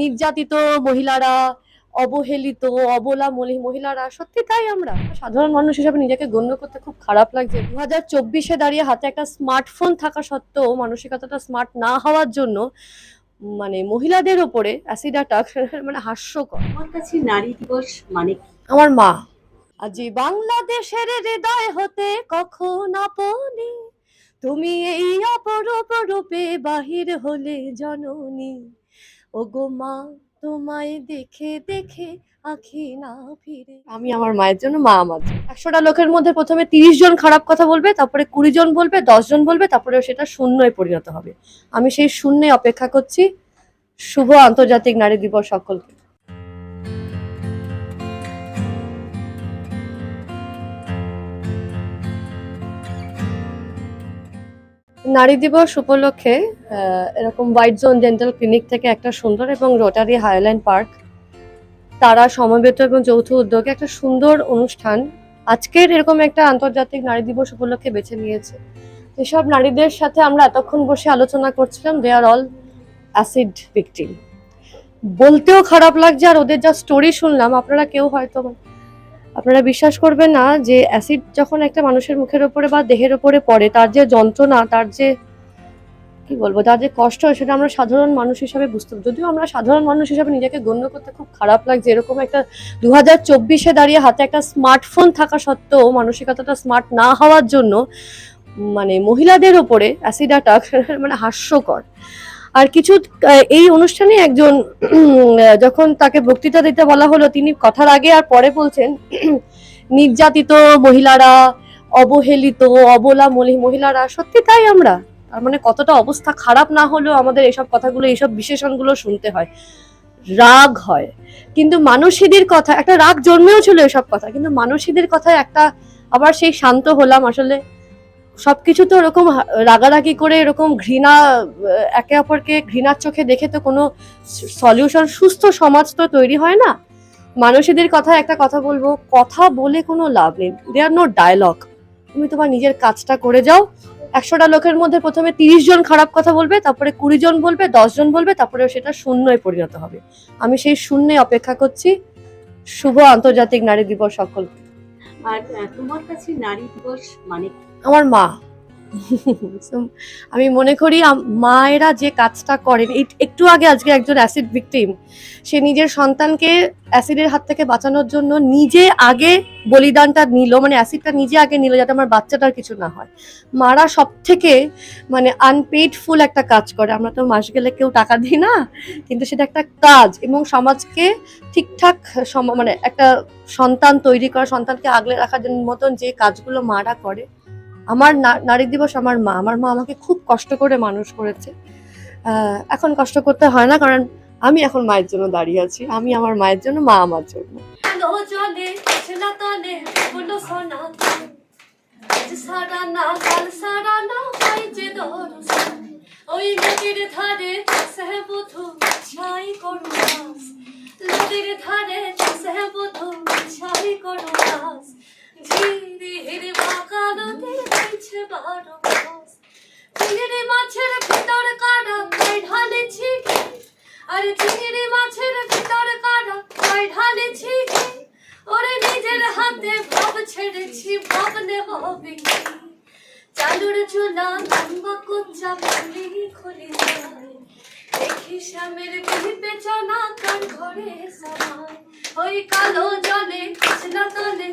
নির্যাতিত মহিলারা অবহেলিত অবলা মলি- মহিলারা সত্যি তাই আমরা। সাধারণ মানুষ হিসাবে নিজেকে গণ্য করতে খুব খারাপ লাগছে। দু হাজার চব্বিশে দাঁড়িয়ে হাতে একটা স্মার্টফোন থাকা সত্ত্বেও মানসিকতাটা স্মার্ট না হওয়ার জন্য মানে মহিলাদের ওপরে অ্যাসিড অ্যাটাক মানে হাস্যকর। আমার কাছে নারী দিবস মানে আমার মা। আজি বাংলাদেশের হৃদয় হতে কখন আপনি? তুমি এই অপরূপ রূপে বাহির হলে জননী। ও মা, তোমায় দেখে দেখে আখি না ফিরে। আমি আমার মায়ের জন্য, মা আমার একশোটা লোকের মধ্যে প্রথমে তিরিশ জন খারাপ কথা বলবে, তারপরে কুড়ি জন বলবে, দশ জন বলবে, তারপরে সেটা শূন্যয় পরিণত হবে। আমি সেই শূন্যে অপেক্ষা করছি। শুভ আন্তর্জাতিক নারী দিবস সকলকে। নারী দিবস উপলক্ষে এরকম হোয়াইট জোন ডেন্টাল ক্লিনিক থেকে একটা সুন্দর এবং রোটারি হাইল্যান্ড পার্ক তারা সমবেত এবং যৌথ উদ্যোগে একটা সুন্দর অনুষ্ঠান আজকের এরকম একটা আন্তর্জাতিক নারী দিবস উপলক্ষে বেছে নিয়েছে। যেসব নারীদের সাথে আমরা এতক্ষণ বসে আলোচনা করছিলাম they are all acid victim বলতেও খারাপ লাগছে আর ওদের যা স্টোরি শুনলাম, আপনারা কেউ হয়তো আপনারা বিশ্বাস করবেন না যে অ্যাসিড যখন একটা মানুষের মুখের ওপরে বা দেহের ওপরে পড়ে, তার যে যন্ত্রণা, তার যে, কি বলব, তার যে কষ্ট, সেটা আমরা সাধারণ মানুষ হিসাবে বুঝতে যদিও আমরা সাধারণ মানুষ হিসাবে নিজেকে গণ্য করতে খুব খারাপ লাগছে। এরকম একটা দু হাজার চব্বিশে দাঁড়িয়ে হাতে একটা স্মার্টফোন থাকা সত্ত্বেও, মানসিকতাটা স্মার্ট না হওয়ার জন্য মানে মহিলাদের ওপরে অ্যাসিড অ্যাটাক মানে হাস্যকর। আর কিছু এই অনুষ্ঠানে একজন যখন তাকে বক্তৃতা দিতে বলা হলো, তিনি কথার আগে আর পরে বলছেন, নির্যাতিত মহিলারা, অবহেলিত, অবলা মহিলারা, সত্যি তাই আমরা। তার মানে কতটা অবস্থা খারাপ না হলেও আমাদের এসব কথাগুলো এইসব বিশেষণগুলো শুনতে হয়। রাগ হয়। কিন্তু মানসীদের কথা, একটা রাগ জন্মেও ছিল এসব কথা, কিন্তু মানসীদের কথা একটা আবার সেই শান্ত হলাম আসলে। সবকিছু তো এরকম রাগারাগি করে এরকম ঘৃণা একে অপরকে ঘৃণার চোখে দেখে তো কোনো সলিউশন সুস্থ সমাজ তো তৈরি হয় না। মানুষেদের কথা একটা কথা বলব, কথা বলে কোনো লাভ নেই। দে আর নো ডায়লগ তুমি তোমার নিজের কাজটা করে যাও। একশোটা লোকের মধ্যে প্রথমে তিরিশ জন খারাপ কথা বলবে, তারপরে কুড়ি জন বলবে জন বলবে, তারপরে সেটা শূন্যয় পরিণত হবে। আমি সেই শূন্যে অপেক্ষা করছি। শুভ আন্তর্জাতিক নারী দিবস সকলকে। আর তোমার কাছে নারী দিবস মানে? আমার মা। আমি মনে করি মায়েরা যে কাজটা করেন একটু আগে আজকে একজন অ্যাসিড ভিকটিম সে নিজের সন্তানকে অ্যাসিডের হাত থেকে বাঁচানোর জন্য নিজে আগে বলিদানটা নিল মানে অ্যাসিডটা নিজে আগে নিল যাতে আমার বাচ্চাটার কিছু না হয়। মারা সব থেকে মানে আনপেইড ফুল একটা কাজ করে। আমরা তো মাস গেলে কেউ টাকা দিই না, কিন্তু সেটা একটা কাজ এবং সমাজকে ঠিকঠাক মানে একটা সন্তান তৈরি করা, সন্তানকে আগলে রাখার মতন যে কাজগুলো মারা করে আমার নারী দিবস আমার মা। আমার মা আমাকে খুব কষ্ট করে মানুষ করেছে। এখন কষ্ট করতে হয় না, কারণ আমি এখন মায়ের জন্য দাঁড়িয়ে আছি। আমি আমার মায়ের জন্য, মা আমার জন্য। ধারে সহবধু ছাই করো নদীর চিংড়ি মাছের ভিতর কাটা তাই ঢালেছি? আরে চিংড়ি মাছের ভিতর কাটা তাই ঢালেছি? ওরে নিজের হাতে ভাব ছেড়েছি ভাবলে হবে? চালুর চুলা লম্বা কোচা খুলি খুলি যায় দেখি শ্যামের বিহি পেছনা কান ঘরে সবাই ওই কালো জলে কচলা তলে